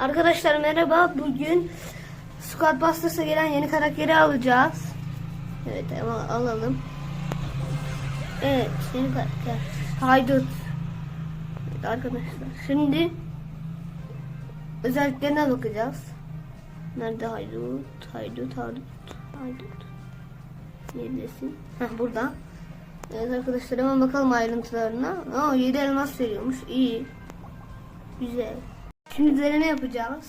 Arkadaşlar merhaba. Bugün Squad Busters'a gelen yeni karakteri alacağız. Evet ama alalım. Evet yeni karakter. Haydut. Evet arkadaşlar. Şimdi özelliklerine bakacağız. Nerede haydut? Haydut, haydut, haydut. Neredesin? Heh burada. Evet arkadaşlar hemen bakalım ayrıntılarına. Aa 7 elmas veriyormuş. İyi. Güzel. Şimdi deneme yapacağız.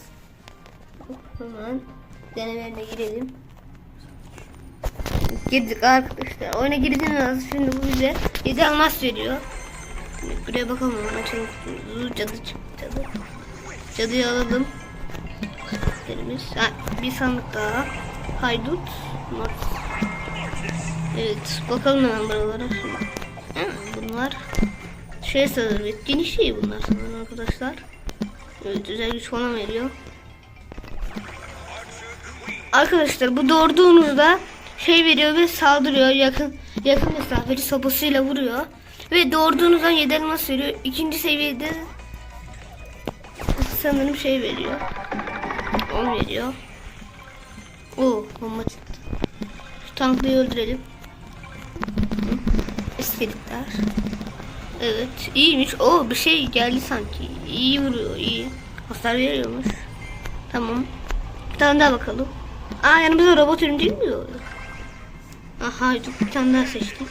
Hemen denemelerine girelim. Girdik arkadaşlar. Oyuna girdiğiniz şimdi bu bize 7 elmas veriyor. Şimdi buraya bakalım açalım. kutuyu. Cadı çıktı cadı. Cadıyı alalım. Karakterimiz. Ha, bir sandık daha. Haydut. Not. Evet bakalım hemen buralara. Şimdi. Bunlar şey sanırım etkin şey bunlar sanırım arkadaşlar. Özel güç falan veriyor. Arkadaşlar bu doğurduğunuzda şey veriyor ve saldırıyor yakın yakın mesafeli sopasıyla vuruyor. Ve doğurduğunuzdan 7 elmas veriyor. İkinci seviyede sanırım şey veriyor. 10 veriyor. Oo bomba çıktı. Şu tanklıyı öldürelim. İskeletler. Evet iyiymiş. O bir şey geldi sanki. İyi vuruyor iyi. Hasar veriyormuş. Tamam. Bir tane daha bakalım. Aa yanımızda robot örümcek mi oluyor? Aha bir tane daha seçtik.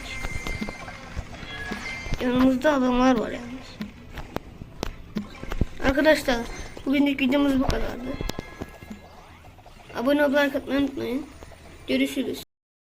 Yanımızda adamlar var yalnız. Arkadaşlar bugünlük videomuz bu kadardı. Abone olmayı unutmayın. Görüşürüz.